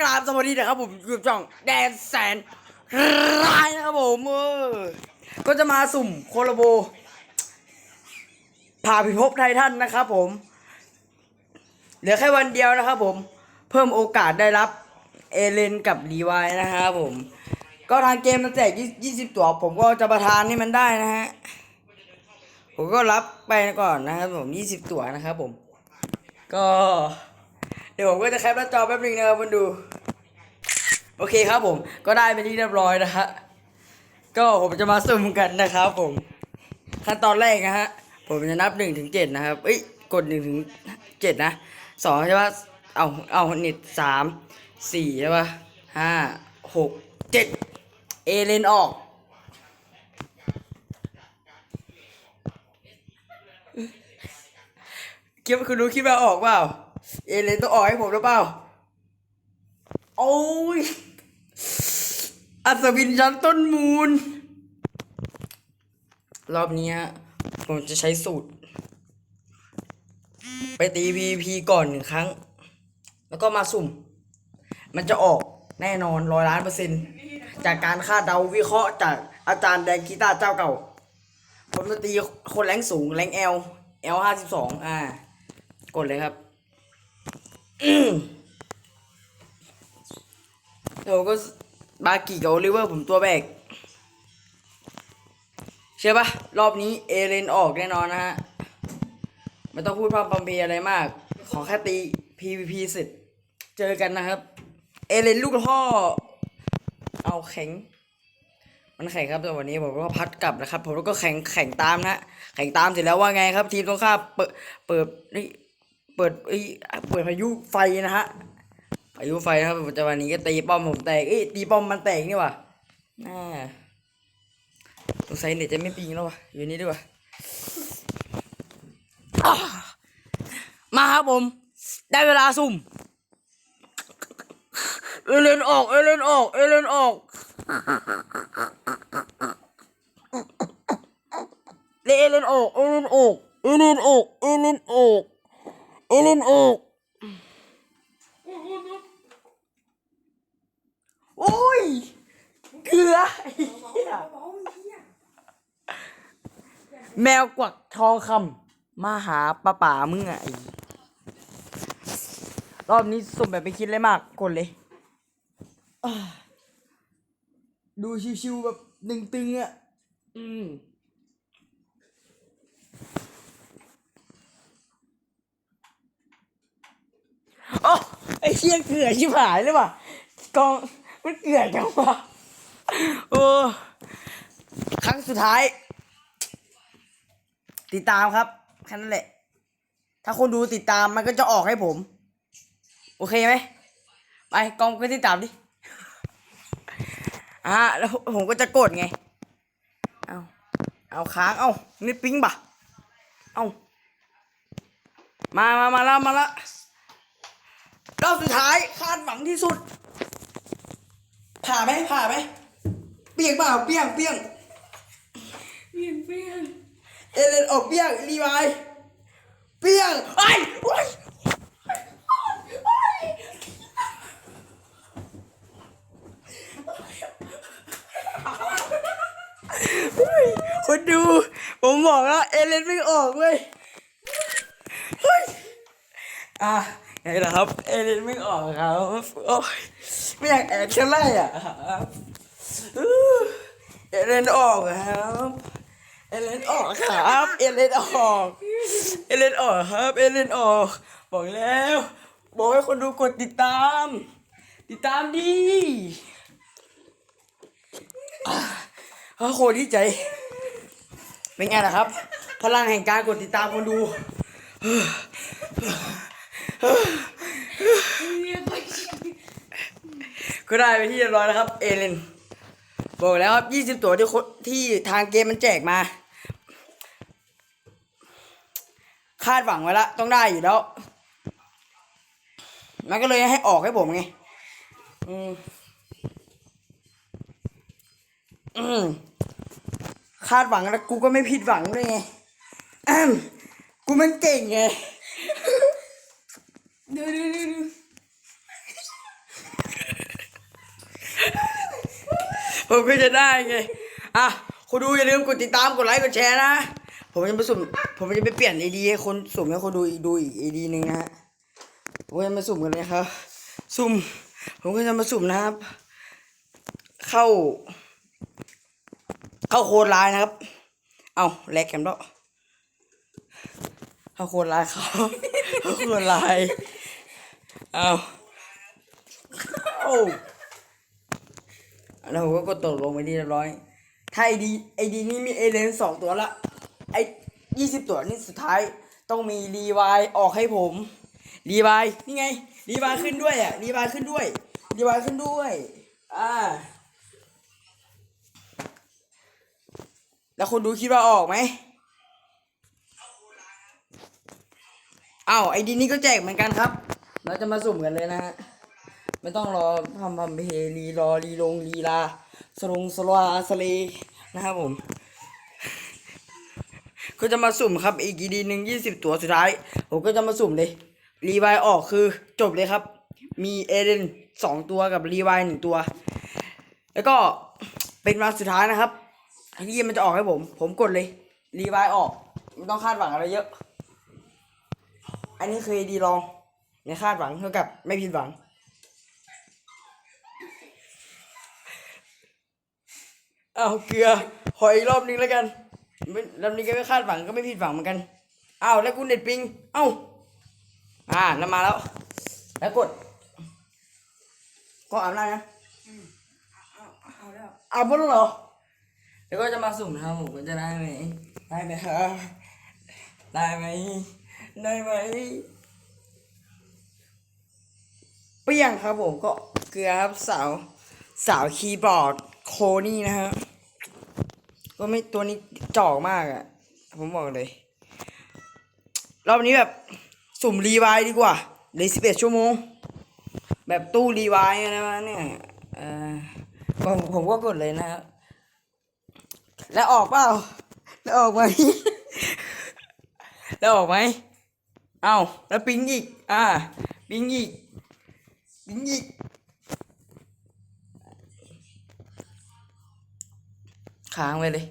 กราบสวัสดีนะครับผมยู่กับช่องแดนแสนร้ายนะครับผมเออก็จะมาสุ่มโคลโบพาพิภพไททันนะครับผม เหลือแค่วันเดียวนะครับผม เพิ่มโอกาสได้รับเอเลนกับรีไวนะครับผม ก็ทางเกมมันแจกยี่สิบตัว ผมก็จะประทานให้มันได้นะฮะ ผมก็รับไปก่อนนะครับผมยี่สิบตัวนะครับผม ก็ เดี๋ยวผมก็จะแคปหน้าจอแป๊บนึงนะครับมาดู โอเคครับผม ก็ได้เป็นที่เรียบร้อยนะฮะ ก็ผมจะมาสุ่มกันนะครับผม ขั้นตอนแรกนะฮะ ผมจะนับหนึ่งถึงเจ็ดนะครับ เอ้ย กดหนึ่งถึงเจ็ดนะสองใช่ปะเอาเอาเน็ตสามสี่ใช่ปะห้าหกเจ็ดเอเลนออกคิดว่าคุณรู้คิดว่าออกเปล่า เอเลนต้องออกให้ผมหรือเปล่า โอ้ย อัศวินชั้นต้นมูล รอบนี้ผมจะใช้สูตร ไปตี PVP ก่อนหนึ่งครั้ง แล้วก็มาสุ่ม มันจะออกแน่นอนร้อยล้านเปอร์เซ็นต์ จากการคาดเดาวิเคราะห์จากอาจารย์แดงกีตาร์เจ้าเก่า ผมจะตีคนแรงสูงแรงเอลเอลห้าสิบสองอ่า กดเลยครับ เดี๋ยวก็บากิกับโอลิเวอร์ผมตัวแบกเชื่อปะรอบนี้เอเลนออกแน่นอนนะฮะ ไม่ต้องพูดพร่ำพำเพยอะไรมาก ขอแค่ตี PVP เสร็จ เจอกันนะครับ เอเลนลูกพ่อ เอาแข็ง มันแข่งครับแต่วันนี้ผมก็พัดกลับนะครับ ผมก็แข่งแข่งตามนะ แข่งตามเสร็จแล้วว่าไงครับ ทีมตรงข้ามเปิดเปิดนี่ เปิดเอ้เปิดพายุไฟนะฮะพายุไฟนะครับแต่วันนี้ก็ตีป้อมผมแตกเอ้ยตีป้อมมันแตกนี่ว่ะน่าสงสัยเน็ตจะไม่ปิงแล้ววะอยู่นี่ดีกว่าอ่ามาครับผม ได้เวลาสุ่มเอเลนออกเอเลนออกเอเลนออกเอเลนออกเอเลนออกเอเลนออกเอเลนออก เอเลนออกโอ้ย เกลือแมวกวักทองคำมาหาป้าป่ามึงไอ้รอบนี้สุ่มแบบไม่คิดเลยมากกดเลย ดูชิวๆแบบตึงๆอะอืม โอ้ ไอเชี่ยเกลือชิบหายเลยว่ะกองมันเกลือจังวะโอ้ครั้งสุดท้าย ติดตามครับแค่นั้นแหละ ถ้าคนดูติดตามมันก็จะออกให้ผม โอเคไหมไปกองก็ติดตามดิอ่าแล้วผมก็จะกดไง เอาเอาค้างเอานี่ปิ๊งปะเอามามามาแล้วมาแล้ว รอบสุดท้ายคาดหวังที่สุด ผ่าไหมผ่าไหมเปียกเปล่าเปียกเปียกเปลี่ยนเปลี่ยนเอเลนออกเปียกรีไวายเปียกไอ้ยโอ้ยเฮ้ยคนดู ผมบอกแล้วเอเลนไม่ออกเว้ยเฮ้ยอะ ไงล่ะครับ เอเลนไม่ออกครับโอ้ยไม่อยากแอบเช่ไรอะครับอื้อเอเลนออกครับ เอเลนออกครับ เอเลนออก เอเลนออกครับ เอเลนออก บอกแล้ว บอกให้คนดูกดติดตาม ติดตามดีอ่าโคตรดีใจ เป็นไงล่ะครับ พลังแห่งการกดติดตามคนดูเรีย ก็ได้ไปที่เรียบร้อยแล้วครับ เอเลนบอกแล้วครับยี่สิบตัวที่ที่ทางเกมมันแจกมา คาดหวังไว้ละ ต้องได้อยู่แล้ว มันก็เลยให้ออกให้ผมไง อืมอืมคาดหวังแล้วกูก็ไม่ผิดหวังด้วยไงอืมกูมันเก่งไง ดูดูดูดู ผมก็จะได้ไง อะคุณดูอย่าลืมกดติดตามกดไลค์กดแชร์นะ ผมจะไปสุ่ม ผมจะไปเปลี่ยนไอดีให้คนสุ่มให้คนดูอีกดูอีกไอดีหนึ่งนะฮะผมจะมาสุ่มกันเลยครับ สุ่ม ผมก็จะมาสุ่มนะครับ เข้า เข้าโคดไลน์นะครับ เอาแลกกันเปล่าเข้าโคดไลน์เขาเข้าโคดไลน์เอาโอ้ แล้วผมก็กดตกลงไปที่เรียบร้อย ถ้าไอดีไอดีนี้มีเอเลนสองตัวละ ไอยี่สิบตัวนี่สุดท้ายต้องมีรีวายออกให้ผมรีวายนี่ไงรีวายขึ้นด้วยอะรีวายขึ้นด้วยรีวายขึ้นด้วยอ่าแล้วคุณดูคิดว่าออกไหมอ้าวไอดีนี้ก็แจกเหมือนกันครับ เราจะมาสุ่มกันเลยนะฮะ ไม่ต้องรอพัมพัมเพรีรอรีลงรีลาสลงสลาสเลนะครับผมก็จะมาสุ่มครับอีกกี่ดีหนึ่งยี่สิบตัวสุดท้าย ผมก็จะมาสุ่มเลยรีไวออกคือจบเลยครับ มีเอเดนสองตัวกับรีไวหนึ่งตัว แล้วก็เป็นวันสุดท้ายนะครับที่มันจะออกให้ผม ผมกดเลยรีไวออกไม่ต้องคาดหวังอะไรเยอะ อันนี้เคยดีลองในคาดหวังเท่ากับไม่ผิดหวัง เอาเกลือขออีกรอบนึงแล้วกันไม่รอบนี้ก็ไม่คาดหวังก็ไม่ผิดหวังเหมือนกันอ้าวแล้วกูเน็ตปิง เอ้าอ่าแล้วมาแล้ว แล้วกด ก็อาบน้ำนะเอาหมดแล้วเหรอแล้วก็จะมาสุ่มนะครับผมว่าจะได้ไหมได้ไหมครับได้ไหมได้ไหมเปรี้ยงครับผมก็เกลือครับสาวสาวคีย์บอร์ดโคนี่นะฮะ ก็ไม่ตัวนี้จอกมากอะ่ะ ผมบอกเลย รอบนี้แบบสุ่มรีไวล์ดีกว่าเลยสิบเอ็ดชั่วโมง แบบตู้รีไวล์นะวะเนี่ยเออผมผมก็กดเลยนะครับแล้วออกเปล่า แล้วออกไหม แล้วออกไหม เอ้าแล้วปิ้งอีก อ่า ปิ้งอีก ปิ้งอีก ค้างไปเลย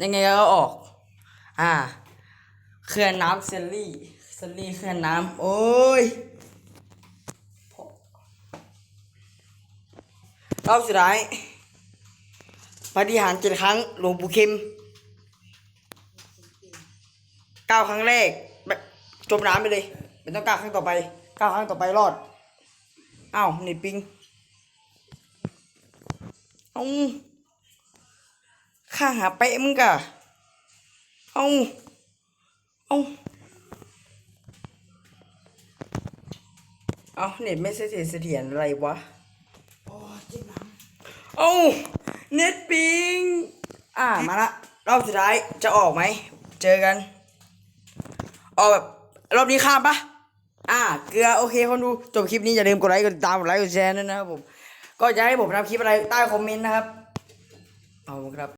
ยังไงก็ออก อ่า เคลื่อนน้ำเซลลี่ เซลลี่เคลื่อนน้ำ โอ้ยรอบสุดท้ายปฏิหารเจ็ดครั้งหลวงปู่เข็มเก้าครั้งแรกแบบจมน้ำไปเลยไม่ต้องเก้าครั้งต่อไปเก้าครั้งต่อไปรอดอ้าวนี่ปิงเอา ข้าหาเป๊ะมึงกะเอาเอาเอาเน็ตไม่เสถียรเสถียรอะไรวะเอ้าเน็ตปิง อ่ามาละรอบสุดท้ายจะออกไหม เจอกันออกแบบรอบนี้ข้ามปะอ่า เกลือโอเคคนดู จบคลิปนี้อย่าลืมกดไลค์กดติดตามกดไลค์กดแชร์ด้วยนะครับผม ก็จะให้ผมทำคลิปอะไรใต้คอมเมนต์นะครับ เอาครับ